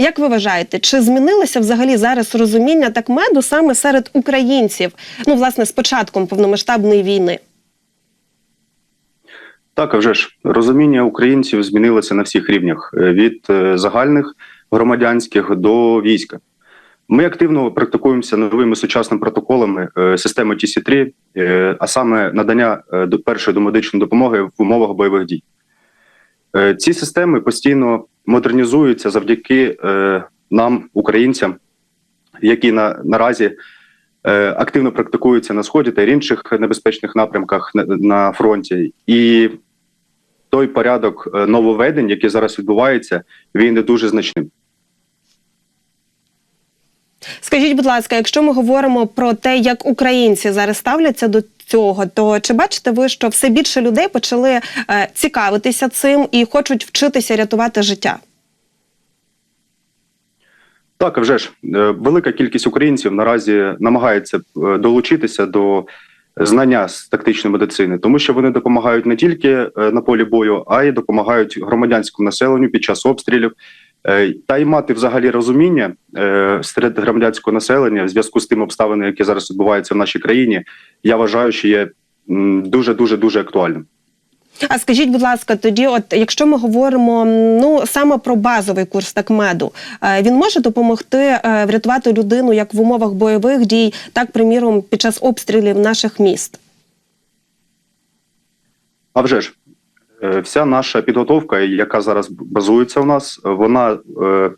як ви вважаєте, чи змінилося взагалі зараз розуміння так меду саме серед українців? Ну, власне, з початком повномасштабної війни? Так, а вже ж розуміння українців змінилося на всіх рівнях е, від е, загальних громадянських до війська. Ми активно практикуємося новими сучасними протоколами е, системи TC3, е, а саме надання першої домедичної допомоги в умовах бойових дій. Е, Ці системи постійно модернізуються завдяки е, нам, українцям, які на, наразі е, активно практикуються на сході та інших небезпечних напрямках на, фронті. І той порядок нововведень, який зараз відбувається, він не дуже значним. Скажіть, будь ласка, якщо ми говоримо про те, як українці зараз ставляться до цього, то чи бачите ви, що все більше людей почали е, цікавитися цим і хочуть вчитися рятувати життя? Так, вже ж е, велика кількість українців наразі намагається е, долучитися до знання з тактичної медицини, тому що вони допомагають не тільки на полі бою, а й допомагають громадянському населенню під час обстрілів. Е, Та й мати взагалі розуміння е, серед громадянського населення в зв'язку з тим обставинами, які зараз відбуваються в нашій країні, я вважаю, що є дуже дуже дуже актуальним. А скажіть, будь ласка, тоді, от якщо ми говоримо ну саме про базовий курс такмеду, е, він може допомогти врятувати людину як в умовах бойових дій, так приміром під час обстрілів наших міст? А вже ж, вся наша підготовка, яка зараз базується у нас, вона е,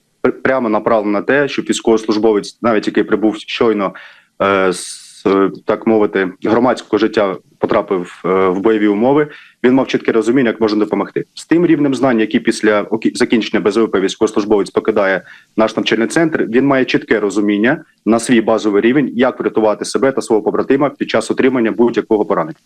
прямо направлена на те, щоб військовослужбовець, навіть який прибув щойно е, з е, так мовити громадського життя, потрапив е, в бойові умови. Він мав чітке розуміння, як можна допомогти з тим рівнем знань, який після закінчення БЗВП військовослужбовець покидає наш навчальний центр. Він має чітке розуміння на свій базовий рівень, як врятувати себе та свого побратима під час отримання будь-якого поранення.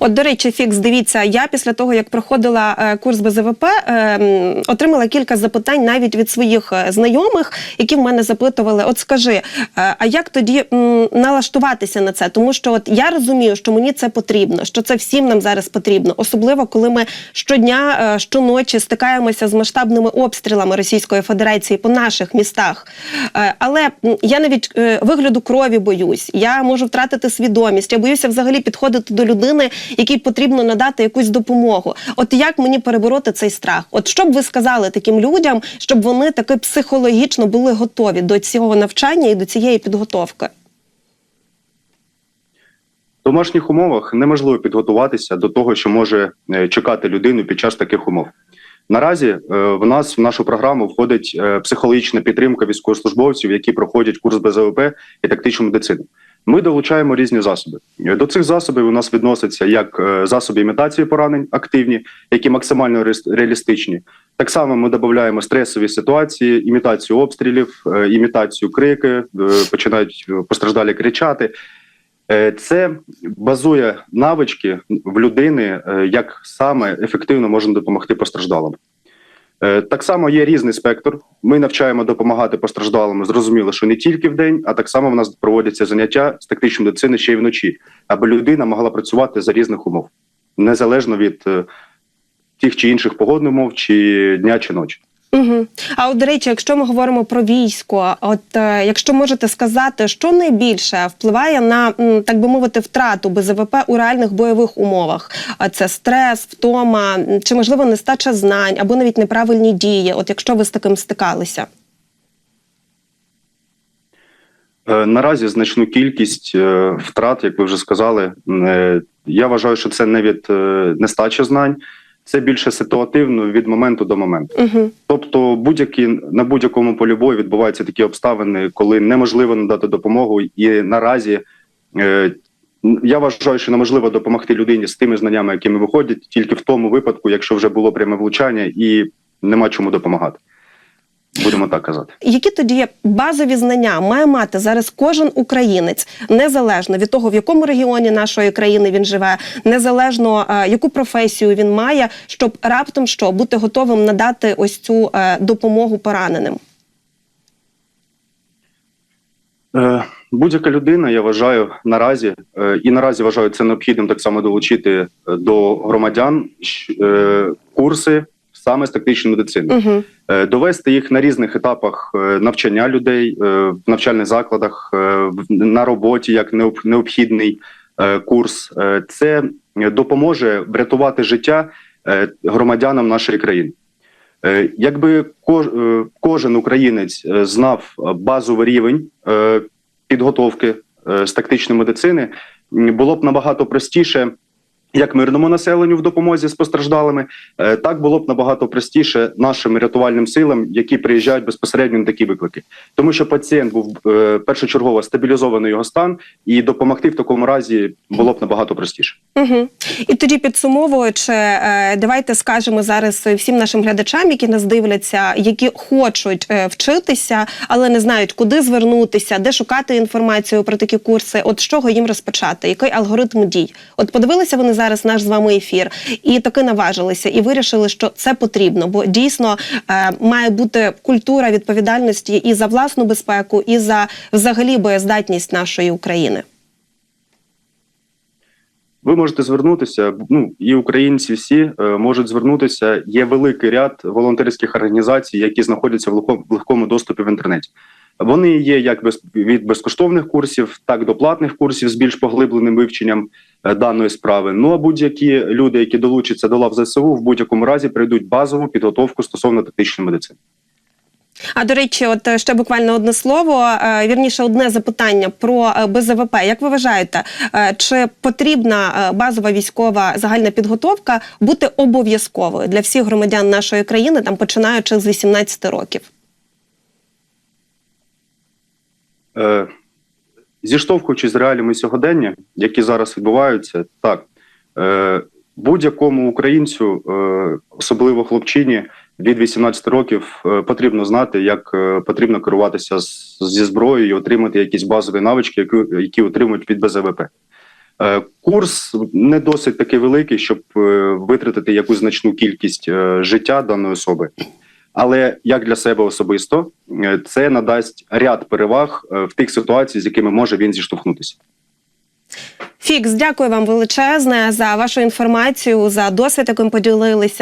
От, до речі, фікс, дивіться, я після того, як проходила е, курс БЗВП, е, отримала кілька запитань навіть від своїх е, знайомих, які в мене запитували: от скажи, е, а як тоді налаштуватися на це? Тому що от я розумію, що мені це потрібно, що це всім нам зараз потрібно, особливо коли ми щодня, щоночі стикаємося з масштабними обстрілами Російської Федерації по наших містах. Але я навіть вигляду крові боюсь, я можу втратити свідомість, я боюся взагалі підходити до людини, якій потрібно надати якусь допомогу. От як мені перебороти цей страх? От що б ви сказали таким людям, щоб вони таки психологічно були готові до цього навчання і до цієї підготовки? В домашніх умовах неможливо підготуватися до того, що може е, чекати людину під час таких умов. Наразі е, в нас в нашу програму входить е, психологічна підтримка військовослужбовців, які проходять курс БЗВП і тактичну медицину. Ми долучаємо різні засоби. Е, До цих засобів у нас відносяться як е, засоби імітації поранень активні, які максимально реаліст- реалістичні. Так само ми додаємо стресові ситуації, імітацію обстрілів, е, імітацію крики, починають постраждалі кричати. Це базує навички в людини, як саме ефективно можна допомогти постраждалим. Е, Так само є різний спектр. Ми навчаємо допомагати постраждалим. Зрозуміло, що не тільки в день, а так само в нас проводяться заняття з тактичної медицини ще й вночі, аби людина могла працювати за різних умов, незалежно від е, тих чи інших погодних умов, чи дня чи ночі. Угу. А от, до речі, якщо ми говоримо про військо, от е, якщо можете сказати, що найбільше впливає на так би мовити втрату БЗВП у реальних бойових умовах? А це стрес, втома, чи можливо нестача знань або навіть неправильні дії? От якщо ви з таким стикалися? Е, Наразі значну кількість е, втрат, як ви вже сказали. е, Я вважаю, що це не від нестачі знань, це більше ситуативно від моменту до моменту. Угу. Тобто, будь-які на будь-якому полі бою відбуваються такі обставини, коли неможливо надати допомогу, і наразі е, я вважаю, що неможливо допомогти людині з тими знаннями, якими виходять, тільки в тому випадку, якщо вже було пряме влучання і нема чому допомагати. Будемо так казати. Які тоді базові знання має мати зараз кожен українець, незалежно від того, в якому регіоні нашої країни він живе, незалежно е, яку професію він має, щоб раптом що бути готовим надати ось цю е, допомогу пораненим? Е, Будь-яка людина, я вважаю, наразі е, і наразі вважаю це необхідним так само долучити е, до громадян е, курси саме з тактичної медицини. Угу. Е, довести їх на різних етапах е, навчання людей е, в навчальних закладах, на роботі як необ- необхідний курс. Це допоможе врятувати життя громадянам нашої країни. Якби кожен українець знав базовий рівень підготовки з тактичної медицини, було б набагато простіше як мирному населенню в допомозі з постраждалими, е, так було б набагато простіше нашим рятувальним силам, які приїжджають безпосередньо на такі виклики, тому що пацієнт був е, першочергово стабілізований його стан, і допомогти в такому разі було б набагато простіше. Угу. І тоді підсумовуючи, е, давайте скажемо зараз всім нашим глядачам, які нас дивляться, які хочуть вчитися, але не знають, куди звернутися, де шукати інформацію про такі курси. От з чого їм розпочати, який алгоритм дій? От подивилися вони зараз наш з вами ефір, і таки наважилися, і вирішили, що це потрібно, бо дійсно е, має бути культура відповідальності і за власну безпеку, і за взагалі боєздатність нашої України. Ви можете звернутися. Ну і українці всі е, можуть звернутися. Є великий ряд волонтерських організацій, які знаходяться в легкому, доступі в інтернеті. Вони є як без, від безкоштовних курсів, так до платних курсів з більш поглибленим вивченням е, даної справи. Ну а будь-які люди, які долучаться до лав ЗСУ, в будь-якому разі пройдуть базову підготовку стосовно тактичної медицини. А до речі, от е, ще буквально одне слово, е, вірніше, одне запитання про БЗВП. Як ви вважаєте, чи потрібна базова військова загальна підготовка бути обов'язковою для всіх громадян нашої країни, там починаючи з 18 років? Е, зіштовхуючись з реаліями сьогодення, які зараз відбуваються, так е, будь-якому українцю, е, особливо хлопчині від 18 років, е, потрібно знати, як е, потрібно керуватися зі зброєю і отримати якісь базові навички, які, які отримують від БЗВП. Е, Курс не досить такий великий, щоб е, витратити якусь значну кількість е, життя даної особи. Але як для себе особисто, е, це надасть ряд переваг е, в тих ситуаціях, з якими може він зіштовхнутися. Фікс, дякую вам величезне за вашу інформацію, за досвід, яким поділилися.